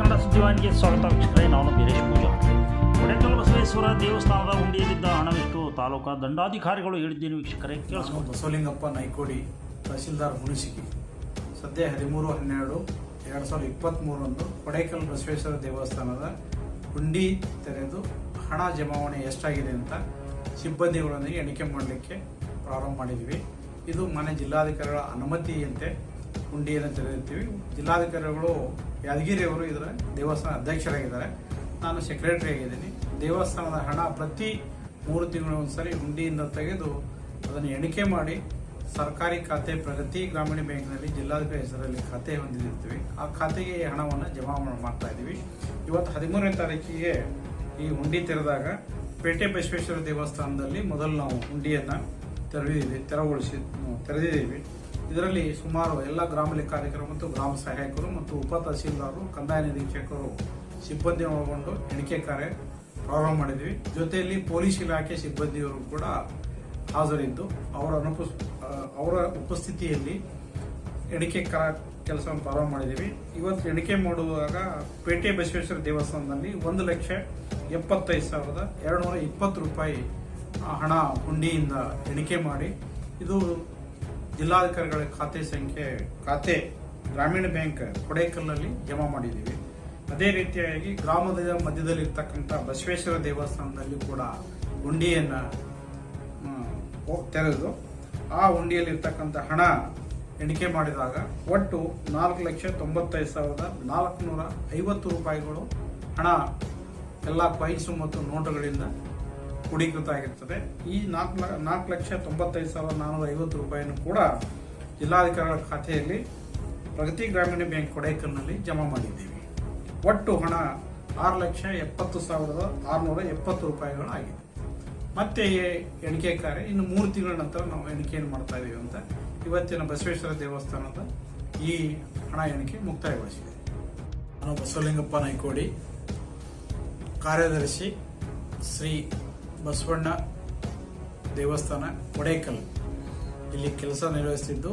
ಕನ್ನಡ ಸುದ್ದಿವಾಹಿನಿಗೆ ಸ್ವಾಗತ ವೀಕ್ಷಕರೇ, ನಾನು ವೀರೇಶ್ ಪೂಜಾ. ಕೊಡೆಕಲ್ ಬಸವೇಶ್ವರ ದೇವಸ್ಥಾನದ ಹುಂಡಿಯಲ್ಲಿದ್ದ ಹಣವಿಷ್ಟು ತಾಲೂಕಾ ದಂಡಾಧಿಕಾರಿಗಳು ಹೇಳಿದ್ದೀನಿ ವೀಕ್ಷಕರೇ ಕೇಳಿಸ್ಕೊಂಡು ಬಸವಲಿಂಗಪ್ಪ ನೈಕೋಡಿ ತಹಸೀಲ್ದಾರ್ ಹುಣಸಿಗಿ ಸದ್ಯ ಹದಿಮೂರು, ಹನ್ನೆರಡು, ಎರಡು ಸಾವಿರದ ಇಪ್ಪತ್ತ್ಮೂರರಂದು ಕೊಡೈಕಲ್ ಬಸವೇಶ್ವರ ದೇವಸ್ಥಾನದ ಹುಂಡಿ ತೆರೆದು ಹಣ ಜಮಾವಣೆ ಎಷ್ಟಾಗಿದೆ ಅಂತ ಸಿಬ್ಬಂದಿಗಳೊಂದಿಗೆ ಎಣಿಕೆ ಮಾಡಲಿಕ್ಕೆ ಪ್ರಾರಂಭ ಮಾಡಿದ್ವಿ. ಇದು ಮನೆ ಜಿಲ್ಲಾಧಿಕಾರಿಗಳ ಅನುಮತಿಯಂತೆ ಹುಂಡಿಯನ್ನು ತೆರೆದಿರ್ತೀವಿ. ಜಿಲ್ಲಾಧಿಕಾರಿಗಳು ಯಾದಗಿರಿ ಅವರು ಇದರ ದೇವಸ್ಥಾನ ಅಧ್ಯಕ್ಷರಾಗಿದ್ದಾರೆ. ನಾನು ಸೆಕ್ರೆಟರಿ ಆಗಿದ್ದೀನಿ. ದೇವಸ್ಥಾನದ ಹಣ ಪ್ರತಿ ಮೂರು ತಿಂಗಳು ಒಂದ್ಸರಿ ಹುಂಡಿಯಿಂದ ತೆಗೆದು ಅದನ್ನು ಎಣಿಕೆ ಮಾಡಿ ಸರ್ಕಾರಿ ಖಾತೆ ಪ್ರಗತಿ ಗ್ರಾಮೀಣ ಬ್ಯಾಂಕ್ನಲ್ಲಿ ಜಿಲ್ಲಾಧಿಕಾರಿ ಹೆಸರಲ್ಲಿ ಖಾತೆ ಹೊಂದಿರ್ತೀವಿ ಆ ಖಾತೆಗೆ ಹಣವನ್ನು ಜಮಾ ಮಾಡ್- ಮಾಡ್ತಾ ಇದ್ದೀವಿ. ಇವತ್ತು ಹದಿಮೂರನೇ ತಾರೀಕಿಗೆ ಈ ಹುಂಡಿ ತೆರೆದಾಗ ಪೇಟೆ ಬಸವೇಶ್ವರ ದೇವಸ್ಥಾನದಲ್ಲಿ ಮೊದಲು ನಾವು ಹುಂಡಿಯನ್ನು ತೆರೆದಿದ್ದೀವಿ ತೆರವುಗೊಳಿಸಿ, ತೆರೆದಿದ್ದೀವಿ. ಇದರಲ್ಲಿ ಸುಮಾರು ಎಲ್ಲ ಗ್ರಾಮ ಲೆಕ್ಕಾಧಿಕಾರಿ ಮತ್ತು ಗ್ರಾಮ ಸಹಾಯಕರು ಮತ್ತು ಉಪ ತಹಸೀಲ್ದಾರರು, ಕಂದಾಯ ನಿರೀಕ್ಷಕರು ಸಿಬ್ಬಂದಿ ಒಳಗೊಂಡು ಎಣಿಕೆ ಕಾರ್ಯ ಪ್ರಾರಂಭ ಮಾಡಿದ್ವಿ. ಜೊತೆಯಲ್ಲಿ ಪೊಲೀಸ್ ಇಲಾಖೆ ಸಿಬ್ಬಂದಿಯವರು ಕೂಡ ಹಾಜರಿದ್ದು, ಅವರ ಅನುಪಸ್ ಅವರ ಉಪಸ್ಥಿತಿಯಲ್ಲಿ ಎಣಿಕೆ ಕಾರ್ಯ ಕೆಲಸವನ್ನು ಪ್ರಾರಂಭ ಮಾಡಿದ್ದೀವಿ. ಇವತ್ತು ಎಣಿಕೆ ಮಾಡುವಾಗ ಪೇಟೆ ಬಸವೇಶ್ವರ ದೇವಸ್ಥಾನದಲ್ಲಿ ಒಂದು ಲಕ್ಷ ಎಪ್ಪತ್ತೈದು ಸಾವಿರದ ಎರಡು ನೂರ ಇಪ್ಪತ್ತು ರೂಪಾಯಿ ಹಣ ಹುಂಡಿಯಿಂದ ಎಣಿಕೆ ಮಾಡಿ, ಇದು ಜಿಲ್ಲಾಧಿಕಾರಿಗಳ ಖಾತೆ ಸಂಖ್ಯೆ, ಖಾತೆ ಗ್ರಾಮೀಣ ಬ್ಯಾಂಕ್ ಕೊಡೇಕಲ್ನಲ್ಲಿ ಜಮಾ ಮಾಡಿದ್ದೀವಿ. ಅದೇ ರೀತಿಯಾಗಿ ಗ್ರಾಮದ ಮಧ್ಯದಲ್ಲಿರ್ತಕ್ಕಂಥ ಬಸವೇಶ್ವರ ದೇವಸ್ಥಾನದಲ್ಲಿ ಕೂಡ ಹುಂಡಿಯನ್ನು ತೆರೆದು ಆ ಹುಂಡಿಯಲ್ಲಿರ್ತಕ್ಕಂಥ ಹಣ ಎಣಿಕೆ ಮಾಡಿದಾಗ ಒಟ್ಟು ನಾಲ್ಕು ಲಕ್ಷ ತೊಂಬತ್ತೈದು ಸಾವಿರದ ನಾಲ್ಕುನೂರ ಐವತ್ತು ರೂಪಾಯಿಗಳು ಹಣ ಎಲ್ಲ ಕಾಯಿನ್ಸು ಮತ್ತು ನೋಟುಗಳಿಂದ ಕೂಡೀಕೃತ ಆಗಿರ್ತದೆ ಈ ನಾಲ್ಕು ನಾಲ್ಕು ಲಕ್ಷ ತೊಂಬತ್ತೈದು ಸಾವಿರದ ನಾನ್ನೂರ ಐವತ್ತು ರೂಪಾಯಿಯನ್ನು ಕೂಡ ಜಿಲ್ಲಾಧಿಕಾರಿಗಳ ಖಾತೆಯಲ್ಲಿ ಪ್ರಗತಿ ಗ್ರಾಮೀಣ ಬ್ಯಾಂಕ್ ಕೊಡೈಕಲ್ನಲ್ಲಿ ಜಮಾ ಮಾಡಿದ್ದೀವಿ. ಒಟ್ಟು ಹಣ ಆರು ಲಕ್ಷ ಎಪ್ಪತ್ತು ಸಾವಿರದ ಆರುನೂರ ಎಪ್ಪತ್ತು ರೂಪಾಯಿಗಳು ಆಗಿದೆ ಮತ್ತೆ ಎಣಿಕೆ ಕಾರ್ಯ ಇನ್ನು ಮೂರು ತಿಂಗಳ ನಂತರ ನಾವು ಎಣಿಕೆಯನ್ನು ಮಾಡ್ತಾ ಇದ್ದೀವಿ ಅಂತ ಇವತ್ತಿನ ಬಸವೇಶ್ವರ ದೇವಸ್ಥಾನದ ಈ ಹಣ ಎಣಿಕೆ ಮುಕ್ತಾಯಗೊಳಿಸಿದೆ. ನಾನು ಬಸವಲಿಂಗಪ್ಪ ನಾಯ್ಕೋಡಿ, ಕಾರ್ಯದರ್ಶಿ ಶ್ರೀ ಬಸವಣ್ಣ ದೇವಸ್ಥಾನ, ಕೊಡೇಕಲ್. ಇಲ್ಲಿ ಕೆಲಸ ನಿರ್ವಹಿಸುತ್ತಿದ್ದು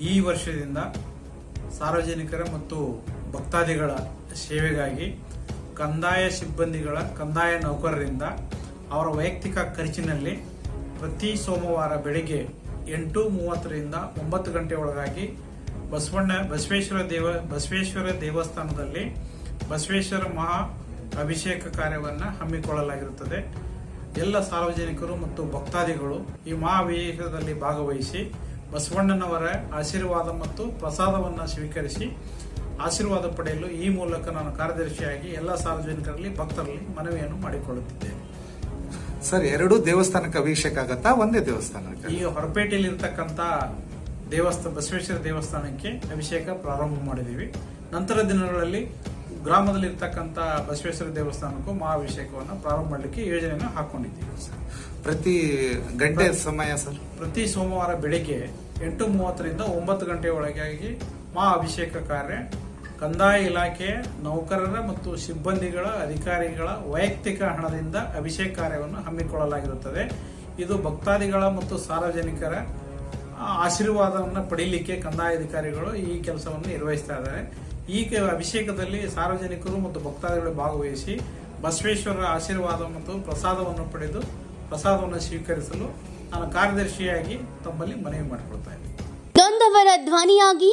ಈ ವರ್ಷದಿಂದ ಸಾರ್ವಜನಿಕರ ಮತ್ತು ಭಕ್ತಾದಿಗಳ ಸೇವೆಗಾಗಿ ಕಂದಾಯ ಸಿಬ್ಬಂದಿಗಳ ಕಂದಾಯ ನೌಕರರಿಂದ ಅವರ ವೈಯಕ್ತಿಕ ಖರ್ಚಿನಲ್ಲಿ ಪ್ರತಿ ಸೋಮವಾರ ಬೆಳಿಗ್ಗೆ ಎಂಟು ಮೂವತ್ತರಿಂದ ಒಂಬತ್ತು ಗಂಟೆ ಒಳಗಾಗಿ ಬಸವಣ್ಣ ಬಸವೇಶ್ವರ ದೇವ, ಬಸವೇಶ್ವರ ದೇವಸ್ಥಾನದಲ್ಲಿ ಬಸವೇಶ್ವರ ಮಹಾ ಅಭಿಷೇಕ ಕಾರ್ಯವನ್ನು ಹಮ್ಮಿಕೊಳ್ಳಲಾಗಿರುತ್ತದೆ. ಎಲ್ಲ ಸಾರ್ವಜನಿಕರು ಮತ್ತು ಭಕ್ತಾದಿಗಳು ಈ ಮಹಾಭಿಷೇಕದಲ್ಲಿ ಭಾಗವಹಿಸಿ ಬಸವಣ್ಣನವರ ಆಶೀರ್ವಾದ ಮತ್ತು ಪ್ರಸಾದವನ್ನು ಸ್ವೀಕರಿಸಿ ಆಶೀರ್ವಾದ ಪಡೆಯಲು ಈ ಮೂಲಕ ನಾನು ಕಾರ್ಯದರ್ಶಿಯಾಗಿ ಎಲ್ಲ ಸಾರ್ವಜನಿಕರಲ್ಲಿ ಭಕ್ತರಲ್ಲಿ ಮನವಿಯನ್ನು ಮಾಡಿಕೊಳ್ಳುತ್ತಿದ್ದೇನೆ. ಸರ್ ಎರಡು ದೇವಸ್ಥಾನಕ್ಕೆ ಅಭಿಷೇಕ ಆಗತ್ತಾ? ಒಂದೇ ದೇವಸ್ಥಾನ ಈಗ ಹೊರಪೇಟೆಯಲ್ಲಿ ಇರತಕ್ಕಂತ ದೇವಸ್ಥಾನ ಬಸವೇಶ್ವರ ದೇವಸ್ಥಾನಕ್ಕೆ ಅಭಿಷೇಕ ಪ್ರಾರಂಭ ಮಾಡಿದ್ದೀವಿ. ನಂತರ ದಿನಗಳಲ್ಲಿ ಗ್ರಾಮದಲ್ಲಿ ಇರ್ತಕ್ಕಂಥ ಬಸವೇಶ್ವರ ದೇವಸ್ಥಾನಕ್ಕೂ ಮಹಾಭಿಷೇಕವನ್ನು ಪ್ರಾರಂಭ ಮಾಡಲಿಕ್ಕೆ ಯೋಜನೆಯನ್ನು ಹಾಕೊಂಡಿದ್ದೀವಿ ಪ್ರತಿ ಗಂಟೆ ಸಮಯ ಸರ್? ಪ್ರತಿ ಸೋಮವಾರ ಬೆಳಿಗ್ಗೆ ಎಂಟು ಮೂವತ್ತರಿಂದ ಒಂಬತ್ತು ಗಂಟೆ ಒಳಗಾಗಿ ಮಹಾ ಅಭಿಷೇಕ ಕಾರ್ಯ. ಕಂದಾಯ ಇಲಾಖೆ ನೌಕರರ ಮತ್ತು ಸಿಬ್ಬಂದಿಗಳ ಅಧಿಕಾರಿಗಳ ವೈಯಕ್ತಿಕ ಹಣದಿಂದ ಅಭಿಷೇಕ ಕಾರ್ಯವನ್ನು ಹಮ್ಮಿಕೊಳ್ಳಲಾಗಿರುತ್ತದೆ. ಇದು ಭಕ್ತಾದಿಗಳ ಮತ್ತು ಸಾರ್ವಜನಿಕರ ಆಶೀರ್ವಾದವನ್ನು ಪಡೀಲಿಕ್ಕೆ ಕಂದಾಯ ಅಧಿಕಾರಿಗಳು ಈ ಕೆಲಸವನ್ನು ನಿರ್ವಹಿಸ್ತಾ ಇದ್ದಾರೆ. ಈ ಅಭಿಷೇಕದಲ್ಲಿ ಸಾರ್ವಜನಿಕರು ಮತ್ತು ಭಕ್ತಾದಿಗಳು ಭಾಗವಹಿಸಿ ಬಸವೇಶ್ವರರ ಆಶೀರ್ವಾದ ಮತ್ತು ಪ್ರಸಾದವನ್ನು ಪಡೆದು ಪ್ರಸಾದವನ್ನು ಸ್ವೀಕರಿಸಲು ನಾನು ಕಾರ್ಯದರ್ಶಿಯಾಗಿ ತಮ್ಮಲ್ಲಿ ಮನವಿ ಮಾಡಿಕೊಳ್ತಾ ಇದ್ದೀನಿ. ಧ್ವನಿಯಾಗಿ